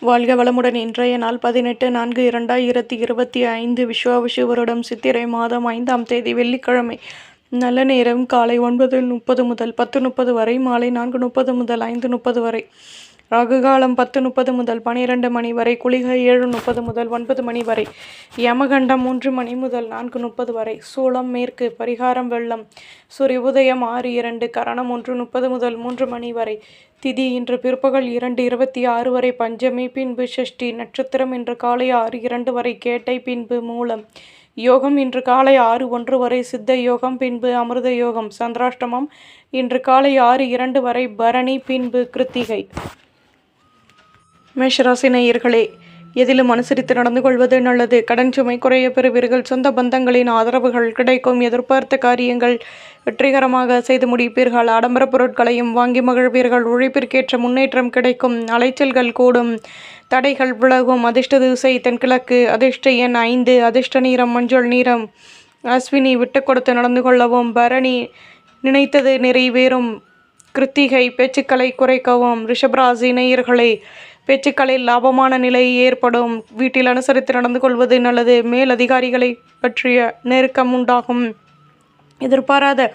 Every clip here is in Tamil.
வாழ்க வளமுடன். இன்றைய நாள் பதினெட்டு நான்கு இரண்டாயிரத்தி இருபத்தி ஐந்து விஸ்வாவிஷு வருடம் சித்திரை மாதம் ஐந்தாம் தேதி வெள்ளிக்கிழமை. நல்ல நேரம் காலை ஒன்பது முப்பது முதல் பத்து முப்பது வரை மாலை நான்கு முப்பது முதல் ஐந்து முப்பது வரை. ராகு காலம் பத்து முப்பது முதல் பனிரெண்டு மணி வரை குளிகை ஏழு முப்பது முதல் ஒன்பது மணி வரை யமகண்டம் மூன்று மணி முதல் நான்கு முப்பது வரை சூளம் மேற்கு பரிகாரம் வெள்ளம் சூரிய உதயம் ஆறு இரண்டு கரணம் ஒன்று முப்பது முதல் மூன்று மணி வரை திதி இன்று பிற்பகல் இரண்டு இருபத்தி ஆறு வரை பஞ்சமி பின்பு ஷஷ்டி நட்சத்திரம் இன்று காலை ஆறு இரண்டு வரை கேட்டை பின்பு மூலம் யோகம் இன்று காலை ஆறு ஒன்று வரை சித்த யோகம் பின்பு அமிர்த யோகம் சந்திராஷ்டமம் இன்று காலை ஆறு இரண்டு வரை பரணி பின்பு கிருத்திகை. மேஷராசி நேயர்களே எதிலும் அனுசரித்து நடந்து கொள்வது நல்லது. கடன் சுமை குறைய பெறுவீர்கள். சொந்த பந்தங்களின் ஆதரவுகள் கிடைக்கும். எதிர்பார்த்த காரியங்கள் வெற்றிகரமாக செய்து முடிப்பீர்கள். ஆடம்பர பொருட்களையும் வாங்கி மகிழ்வீர்கள். உழைப்பிற்கேற்ற முன்னேற்றம் கிடைக்கும். அலைச்சல்கள் கூடும். தடைகள் விலகும். அதிர்ஷ்ட திசை தென்கிழக்கு. அதிர்ஷ்ட எண் ஐந்து. அதிர்ஷ்ட நீரம் மஞ்சள் நீரம் அஸ்வினி விட்டு கொடுத்து நடந்து கொள்ளவும் பரணி நினைத்தது நிறைவேறும். கிருத்திகை பேச்சுக்களை குறைக்கவும். ரிஷபராசி நேயர்களை பேச்சுக்களில் லாபமான நிலை ஏற்படும். வீட்டில் அனுசரித்து நடந்து கொள்வது நல்லது. மேல் அதிகாரிகளை பற்றிய நெருக்கம் உண்டாகும். எதிர்பாராத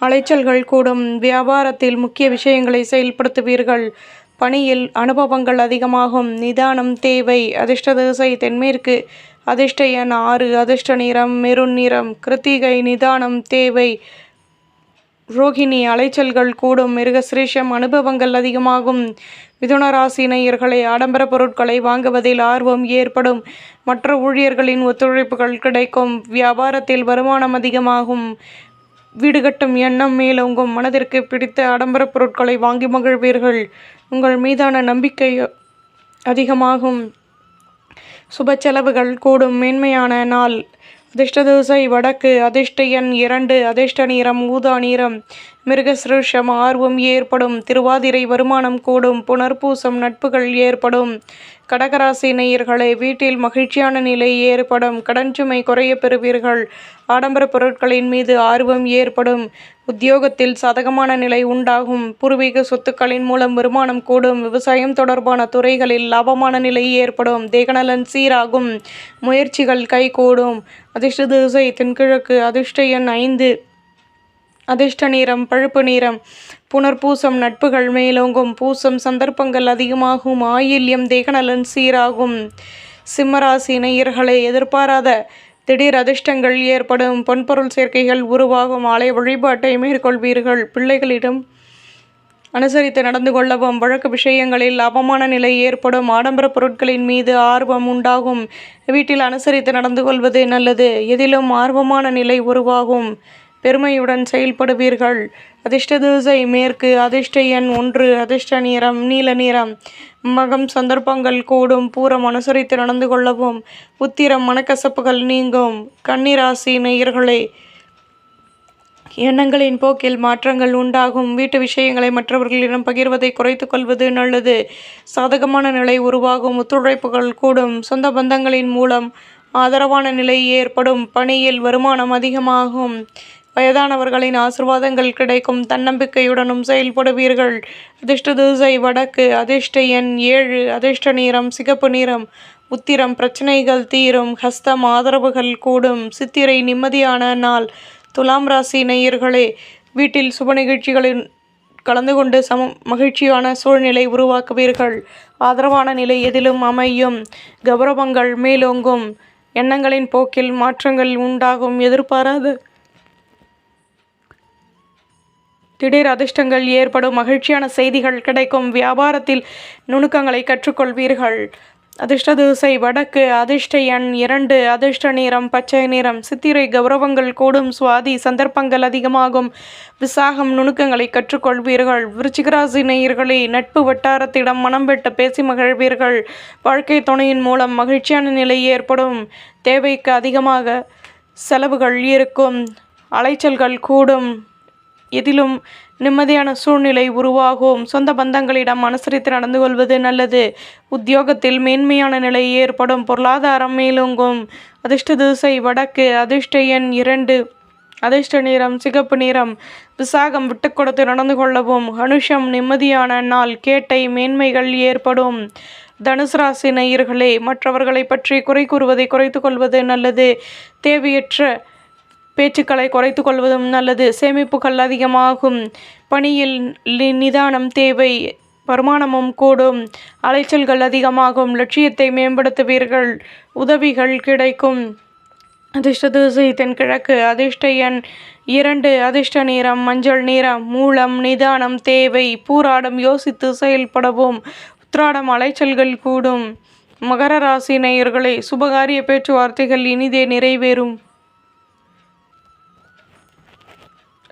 அலைச்சல்கள் கூடும். வியாபாரத்தில் முக்கிய விஷயங்களை செயல்படுத்துவீர்கள். பணியில் அனுபவங்கள் அதிகமாகும். நிதானம் தேவை அதிர்ஷ்ட திசை தென்மேற்கு அதிர்ஷ்ட எண் ஆறு அதிர்ஷ்ட நிறம் மெருண் நிறம் கிருத்திகை நிதானம் தேவை ரோகிணி அலைச்சல்கள் கூடும் மிருகசிரேஷம் அனுபவங்கள் அதிகமாகும். மிதுன ராசி நேயர்களை ஆடம்பர பொருட்களை வாங்குவதில் ஆர்வம் ஏற்படும். மற்ற ஊழியர்களின் ஒத்துழைப்புகள் கிடைக்கும். வியாபாரத்தில் வருமானம் அதிகமாகும். வீடு கட்டும் எண்ணம் மேலோங்கும். மனதிற்கு பிடித்த ஆடம்பர பொருட்களை வாங்கி மகிழ்வீர்கள். உங்கள் மீதான நம்பிக்கை அதிகமாகும். சுப செலவுகள் கூடும். மேன்மையான நாள். அதிர்ஷ்ட வடக்கு அதிர்ஷ்ட எண் இரண்டு அதிர்ஷ்ட நீரம் ஊதா நீரம் மிருகசிருஷம் ஆர்வம் ஏற்படும் திருவாதிரை வருமானம் கூடும் புனர்பூசம் நட்புகள் ஏற்படும். கடகராசி நேயர்களே வீட்டில் மகிழ்ச்சியான நிலை ஏற்படும் கடன் சுமை குறைய பெறுவீர்கள். ஆடம்பர பொருட்களின் மீது ஆர்வம் ஏற்படும். உத்தியோகத்தில் சாதகமான நிலை உண்டாகும். பூர்வீக சொத்துக்களின் மூலம் வருமானம் கூடும். விவசாயம் தொடர்பான துறைகளில் லாபமான நிலை ஏற்படும். தேகநலன் சீராகும். முயற்சிகள் கைகூடும். அதிர்ஷ்ட திசை தென்கிழக்கு. அதிர்ஷ்ட எண் ஐந்து. அதிர்ஷ்ட நிறம் பழுப்பு நிறம். புனர்பூசம் நட்புகள் மேலோங்கும். பூசம் சந்தர்ப்பங்கள் அதிகமாகும். ஆயில்யம் தேகநலன் சீராகும். சிம்மராசி நேயர்களை எதிர்பாராத திடீர் அதிர்ஷ்டங்கள் ஏற்படும். பொன்பொருள் சேர்க்கைகள் உருவாகும். ஆலய வழிபாட்டை மேற்கொள்வீர்கள். பிள்ளைகளிடம் அனுசரித்து நடந்து கொள்ளவும். வழக்கு விஷயங்களில் அவமான நிலை ஏற்படும். ஆடம்பர பொருட்களின் மீது ஆர்வம் உண்டாகும். வீட்டில் அனுசரித்து நடந்து கொள்வது நல்லது. எதிலும் ஆர்வமான நிலை உருவாகும். பெருமையுடன் செயல்படுவீர்கள். அதிர்ஷ்ட திசை மேற்கு அதிர்ஷ்ட எண் ஒன்று அதிர்ஷ்ட நிறம் நீல நிறம். மகம் சந்தர்ப்பங்கள் கூடும் பூரம் அனுசரித்து நடந்து கொள்ளவும் உத்திரம் மனக்கசப்புகள் நீங்கும். கன்னிராசி நேயர்களே எண்ணங்களின் போக்கில் மாற்றங்கள் உண்டாகும். வீட்டு விஷயங்களை மற்றவர்களிடம் பகிர்வதை குறைத்து கொள்வது நல்லது. சாதகமான நிலை உருவாகும் ஒத்துழைப்புகள் கூடும். சொந்த பந்தங்களின் மூலம் ஆதரவான நிலை ஏற்படும். பணியில் வருமானம் அதிகமாகும். வயதானவர்களின் ஆசிர்வாதங்கள் கிடைக்கும். தன்னம்பிக்கையுடனும் செயல்படுவீர்கள். அதிர்ஷ்ட திசை வடக்கு அதிர்ஷ்ட எண் ஏழு அதிர்ஷ்ட நிறம் சிகப்பு நிறம். உத்திரம் பிரச்சனைகள் தீரும். ஹஸ்தம் ஆதரவுகள் கூடும். சித்திரை நிம்மதியான நாள். துலாம் ராசி நேயர்களே வீட்டில் சுப நிகழ்ச்சிகளின் கலந்து கொண்டு சம மகிழ்ச்சியான சூழ்நிலை உருவாக்குவீர்கள். ஆதரவான நிலை எதிலும் அமையும். கௌரவங்கள் மேலோங்கும். எண்ணங்களின் போக்கில் மாற்றங்கள் உண்டாகும். எதிர்பாராத திடீர் அதிர்ஷ்டங்கள் ஏற்படும் மகிழ்ச்சியான செய்திகள் கிடைக்கும் வியாபாரத்தில் நுணுக்கங்களை கற்றுக்கொள்வீர்கள். அதிர்ஷ்ட திசை வடக்கு அதிர்ஷ்ட எண் இரண்டு அதிர்ஷ்ட நிறம் பச்சை நிறம். சித்திரை கௌரவங்கள் கூடும் சுவாதி சந்தர்ப்பங்கள் அதிகமாகும் விசாகம் நுணுக்கங்களை கற்றுக்கொள்வீர்கள். விருச்சிகராசி நேயர்களே நட்பு வட்டாரத்திடம் மனம் விட்டு பேசி மகிழ்வீர்கள். வாழ்க்கை துணையின் மூலம் மகிழ்ச்சியான நிலை ஏற்படும் தேவைக்கு அதிகமாக செலவுகள் இருக்கும் அலைச்சல்கள் கூடும். எதிலும் நிம்மதியான சூழ்நிலை உருவாகும். சொந்த பந்தங்களிடம் அனுசரித்து நடந்து கொள்வது நல்லது. உத்தியோகத்தில் மேன்மையான நிலை ஏற்படும். பொருளாதாரம் மேலோங்கும். அதிர்ஷ்ட திசை வடக்கு. அதிர்ஷ்ட எண் இரண்டு. அதிர்ஷ்ட நிறம் சிகப்பு நிறம். விசாகம் விட்டு கொடுத்து நடந்து கொள்ளவும். அனுஷம் நிம்மதியான நாள். கேட்டை மேன்மைகள் ஏற்படும். தனுசு ராசி நேயர்களே மற்றவர்களை பற்றி குறை கூறுவதை குறைத்து கொள்வது நல்லது. தேவையற்ற பேச்சுக்களை குறைத்து கொள்வதும் நல்லது. சேமிப்புகள் அதிகமாகும். பணியில் லி- நிதானம் தேவை வருமானமும் கூடும். அலைச்சல்கள் அதிகமாகும். லட்சியத்தை மேம்படுத்துவீர்கள். உதவிகள் கிடைக்கும். அதிர்ஷ்ட திசை தென்கிழக்கு அதிர்ஷ்ட எண் இரண்டு. அதிர்ஷ்ட நிறம் மஞ்சள் நிறம். மூலம் நிதானம் தேவை பூராடம் யோசித்து செயல்படவும். உத்ராடம் அலைச்சல்கள் கூடும். மகர ராசி நேயர்களே சுபகாரிய பேச்சுவார்த்தைகள் இனிதே நிறைவேறும்.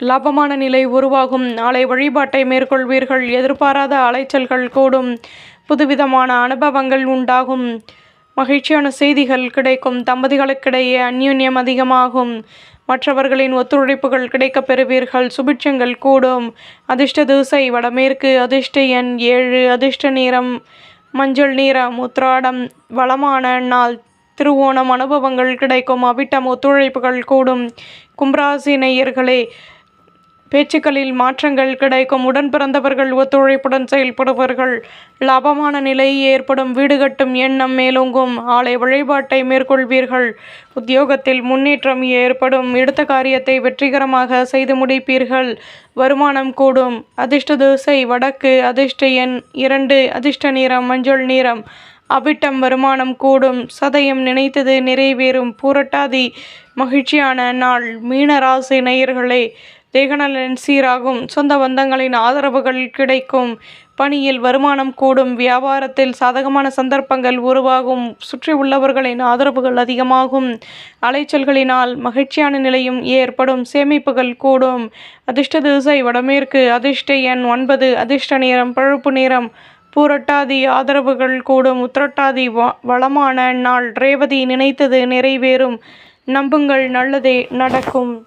லாபமான நிலை உருவாகும். நாளை வழிபாட்டை மேற்கொள்வீர்கள். எதிர்பாராத அலைச்சல்கள் கூடும். புதுவிதமான அனுபவங்கள் உண்டாகும். மகிழ்ச்சியான செய்திகள் கிடைக்கும். தம்பதிகளுக்கிடையே அந்யுன்யம் அதிகமாகும். மற்றவர்களின் ஒத்துழைப்புகள் கிடைக்கப் பெறுவீர்கள். சுபிட்சங்கள் கூடும். அதிர்ஷ்ட திசை வடமேற்கு அதிர்ஷ்ட எண் ஏழு அதிர்ஷ்ட நிறம் மஞ்சள் நிறம் உத்ராடம் வளமான நாள் திருவோணம் அனுபவங்கள் கிடைக்கும். அவிட்டம் ஒத்துழைப்புகள் கூடும். கும்பராசி நேயர்களே பேச்சுக்களில் மாற்றங்கள் கிடைக்கும். உடன் பிறந்தவர்கள் ஒத்துழைப்புடன் செயல்படுவார்கள் லாபமான நிலை ஏற்படும். வீடு கட்டும் எண்ணம் மேலோங்கும். ஆலை வழிபாட்டை மேற்கொள்வீர்கள். உத்தியோகத்தில் முன்னேற்றம் ஏற்படும். எடுத்த காரியத்தை வெற்றிகரமாக செய்து முடிப்பீர்கள். வருமானம் கூடும். அதிர்ஷ்ட தோசை வடக்கு அதிர்ஷ்ட எண் இரண்டு அதிர்ஷ்ட நிறம் மஞ்சள் நிறம். அவிட்டம் வருமானம் கூடும். சதயம் நினைத்தது நிறைவேறும். பூரட்டாதி மகிழ்ச்சியான நாள். மீனராசி நேயர்களே தேகநலன் சீராகும். சொந்த பந்தங்களின் ஆதரவுகள் கிடைக்கும். பணியில் வருமானம் கூடும். வியாபாரத்தில் சாதகமான சந்தர்ப்பங்கள் உருவாகும். சுற்றி உள்ளவர்களின் ஆதரவுகள் அதிகமாகும். அலைச்சல்களினால் மகிழ்ச்சியான நிலையும் ஏற்படும். சேமிப்புகள் கூடும். அதிர்ஷ்ட திசை வடமேற்கு. அதிர்ஷ்ட எண் ஒன்பது. அதிர்ஷ்ட நேரம் பழுப்பு நேரம் பூரட்டாதி ஆதரவுகள் கூடும். உத்திரட்டாதி வ- வளமான நாள். ரேவதி நினைத்தது நிறைவேறும். நம்புங்கள். நல்லதே நடக்கும்.